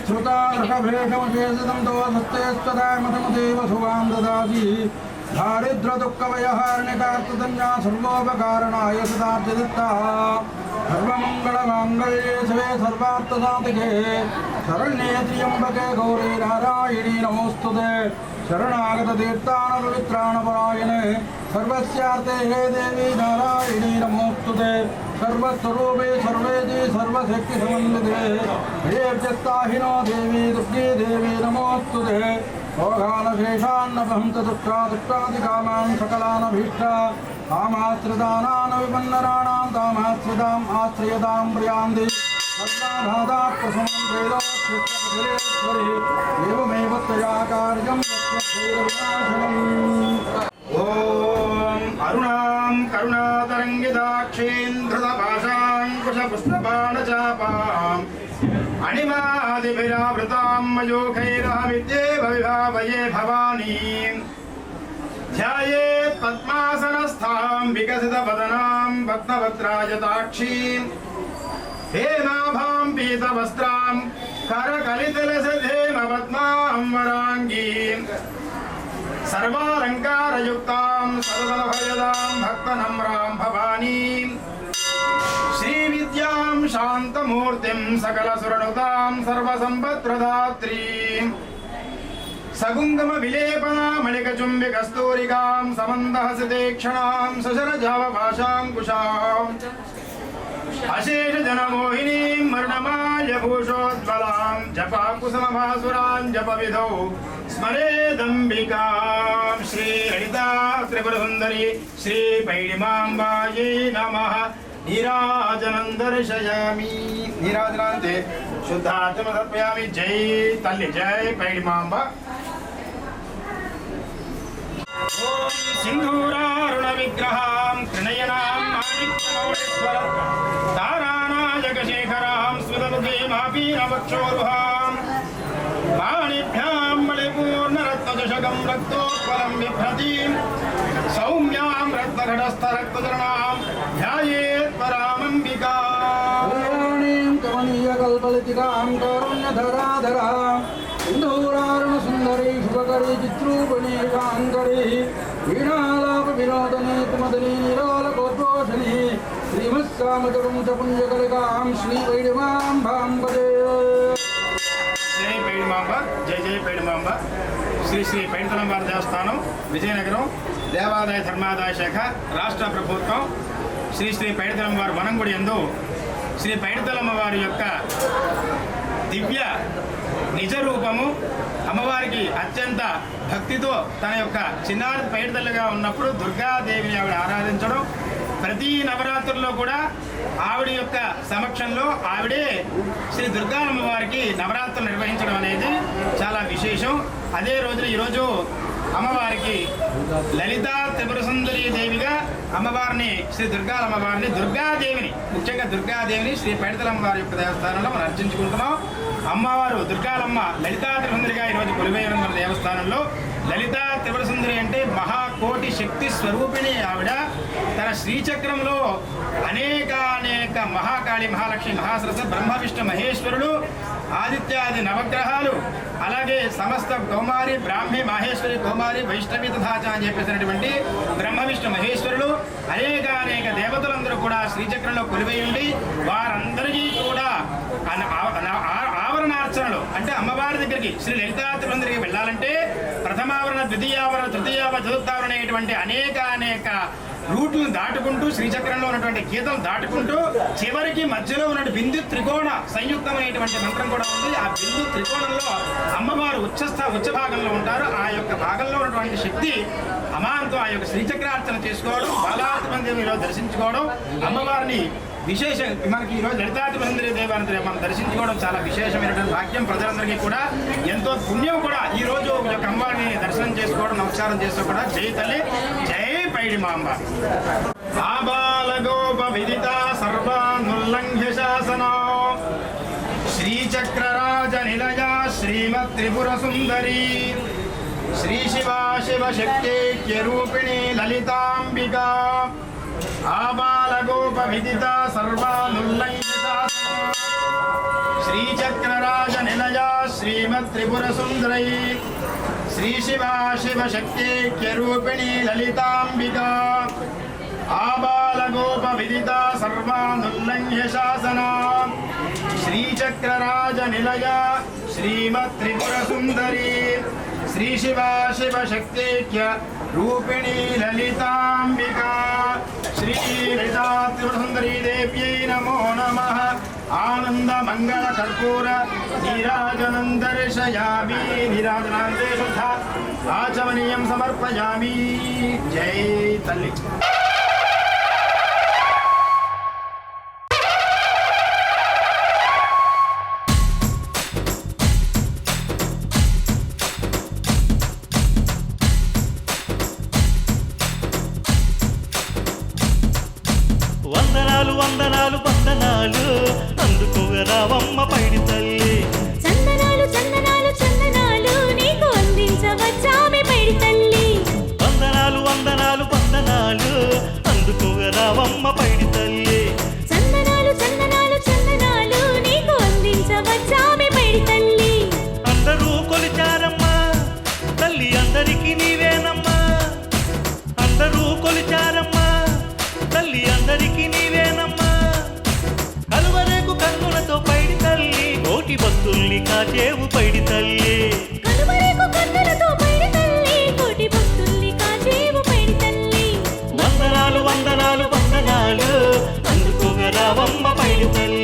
శ్రుతార్హభేషమశేషితం తవ సత్యేస్తదామతమదేవ శుభాం దదాసి దారిద్ర్యదుఃఖవయహారణికార్తదంజా సర్వోపకారణాయ సదార్జదిత్తా సర్వమంగళమాంగళ్యే శివే సర్వార్థసాధికే శరణ్యే త్ర్యంబకే గౌరీ నారాయణీ నమోస్తుతే శరణాగత తీర్థాన పవిత్రాణ పరాయణే సర్వస్యార్థే హే దేవి నారాయణీ నమోస్తుతే సర్వస్వరూపే సర్వేది సర్వశక్తి సమన్వితే హే వ్యక్తాహినో దేవి దుర్గే దేవి నమోస్తుతే భోగానశేషాన్నభంత దుఃఖా దుఃఖాదికామాన్ సకలానభీష్ట కామాశ్రితానాన విపన్నరాణాం కామాశ్రితాం ఆశ్రయతాం ప్రియాంది సర్వాబాధాప్రసమం ప్రేదోక్షేత్రేశ్వరి ఏవమేవ త్వయా కార్యం తత్వశైలవినాశనం ఓం అరుణాం కరుణాతరంగిదాక్షేంద్రపాశాంకుశపుష్పబాణచాపాం అణిమాదిభిరావృతాం మయూఖైరహమిత్యేవ విభావయే భవానీం ధ్యాయేత్ పద్మాసనస్థాం సర్వాలంకారయుక్తాం సర్వలభయదాం భక్తనమ్రాం భవానీం. శ్రీవిద్యాం శాంతమూర్తిం సకలసురనుతాం సర్వసంపత్ప్రదాత్రీం సగుంగమ విలేపనామణిక కస్తూరికాం సమందహసితే క్షణాం సశరజావభాషాంకుశాం. అశేష अशेष जनमोहिनीं मर्णमाल्यभूषोज्ज्वलां जपाकुसुमभासुरां जपविधौ स्मरेदम्बिकां श्रीललिता त्रिपुरसुन्दरी श्रीपैडिमाम्बायै नमः। नीराजनं दर्शयामि नीराजनान्ते शुद्धात्म समर्पयामि जय तल्लि जय पैडिमाम्बा। ॐ सिन्धूरारुणविग्रहां कृणयनां माणिक्यमौळेश्वर బలిపూర్ణరత్నదశకం రక్తోత్పలం బిభ్రతీం సౌమ్యాం రక్తఘటస్థరక్తచరణాం ధ్యాయేత్ పరామంబికా కళ్యాణీం కమనీయకల్పలితికాం కారుణ్యధరాధరాం సింధూరారుణ సుందరీ శుభకరీ చిత్రూపిణీ కాంకరీ వీణాలాప వినోదనీ కుమదనీ నిరాలకోద్ఘోషణీ శ్రీమత్కామచకుంచ పుణ్యకలికాం శ్రీ వైడిమాం భాంబదే జై పైడిమాంబ జై జై పైడిమాంబ శ్రీ శ్రీ పైడితలంబార దేవస్థానం విజయనగరం దేవాదాయ ధర్మాదాయ శాఖ రాష్ట్ర ప్రభుత్వం శ్రీ శ్రీ పైడితలంవారి వనంగుడి ఎందు శ్రీ పైడితలమ్మ వారి యొక్క దివ్య నిజ రూపము అమ్మవారికి అత్యంత భక్తితో తన యొక్క చిన్నారి పైడితల్లిగా ఉన్నప్పుడు దుర్గాదేవిని ఆవిడ ఆరాధించడం ప్రతి నవరాత్రుల్లో కూడా ఆవిడ యొక్క సమక్షంలో ఆవిడే శ్రీ దుర్గా అమ్మవారికి నవరాత్రులు నిర్వహించడం అనేది చాలా విశేషం. అదే రోజున ఈరోజు అమ్మవారికి లలితా త్రిపురసుందరీ దేవిగా అమ్మవారిని శ్రీ దుర్గా అమ్మవారిని దుర్గాదేవిని ముఖ్యంగా దుర్గాదేవిని శ్రీ పైడితలమ్మవారి యొక్క దేవస్థానంలో మనం అర్చించుకుంటున్నాం. అమ్మవారు దుర్గాలమ్మ లలితా త్రిపురసుందరిగా ఈరోజు కొలువైన మన దేవస్థానంలో లలితా త్రిపురసుందరి అంటే మహాకోటి శక్తి స్వరూపిణి ఆవిడ. తన శ్రీచక్రంలో అనేక అనేక మహాకాళి మహాలక్ష్మి మహాసరస బ్రహ్మ విష్ణు మహేశ్వరుడు ఆదిత్యాది నవగ్రహాలు అలాగే సమస్త కౌమారి బ్రాహ్మి మహేశ్వరి కౌమారి వైష్ణవి తథాచ అని చెప్పేసినటువంటి బ్రహ్మ విష్ణు మహేశ్వరులు అనేక అనేక దేవతలందరూ కూడా శ్రీచక్రంలో కొలువై ఉండి వారందరికీ కూడా అన- ఆ- ఆవరణార్చనలు అంటే అమ్మవారి దగ్గరికి శ్రీ లలితాత్రులందరికీ వెళ్ళాలంటే ప్రథమావరణ ద్వితీయావరణ తృతీయావరణ చతుర్థావరణ అనేటువంటి అనేక అనేక రూట్లను దాటుకుంటూ శ్రీచక్రంలో ఉన్నటువంటి గీతం దాటుకుంటూ చివరికి మధ్యలో ఉన్నటువంటి బిందు త్రికోణ సంయుక్తమైనటువంటి మంత్రం కూడా ఉంది. ఆ బిందు త్రికోణంలో అమ్మవారు ఉచ్చస్థ ఉచ్చ భాగంలో ఉంటారు. ఆ యొక్క భాగంలో ఉన్నటువంటి శక్తి అమాంతో ఆ యొక్క శ్రీచక్రార్చన చేసుకోవడం బాలాత్మందిలో దర్శించుకోవడం అమ్మవారిని విశేషం మనకి ఈరోజు లలితాది మందిర దేవాన్ని మనం దర్శించుకోవడం చాలా విశేషమైనటువంటి భాగ్యం. ప్రజలందరికీ కూడా ఎంతో పుణ్యం కూడా ఈ రోజు అమ్మవారిని దర్శనం చేసుకోవడం నమస్కారం చేసుకోవడం కూడా. జై తల్లి జై పైడిమాంబ ఆబాలగోపవిదిత సర్వానుల్లంఘ్య శాసనా శ్రీచక్రరాజ నిలయ శ్రీమత్ త్రిపుర సుందరీ శ్రీ శివ శివ శక్తిక్యరూపిణి లలితాంబికా ఆబాలగోపవిదిత సర్వానుల్లంఘ్య శ్రీచక్రరాజ నిలయ శ్రీమత్ త్రిపుర సుందరీ श्रीशिवा शिवशक्तिक्यरूपिणी ललिताम्बिका। आबालगोपविदिता सर्वानुल्लङ्घ्य शासना। श्रीचक्रराज श्रीचक्रराजनिलया श्रीमत्त्रिपुरसुन्दरी श्रीशिवा शिवशक्तिक्य रूपिणी ललिताम्बिका। त्रिपुर सुंदरी देव्यै नमो नमः। ఆనంద మంగళ కర్పూర నీరాజనందర్శయామి నీరాజనాందే శుద్ధ ఆచమనీయం సమర్పయామి. జై తల్లి. వందనాలు వందనాలు నవమ్మ భక్తుల్ని కాచేవు పైడి తల్లి. వందనాలు వందనాలు పైడి తల్లి.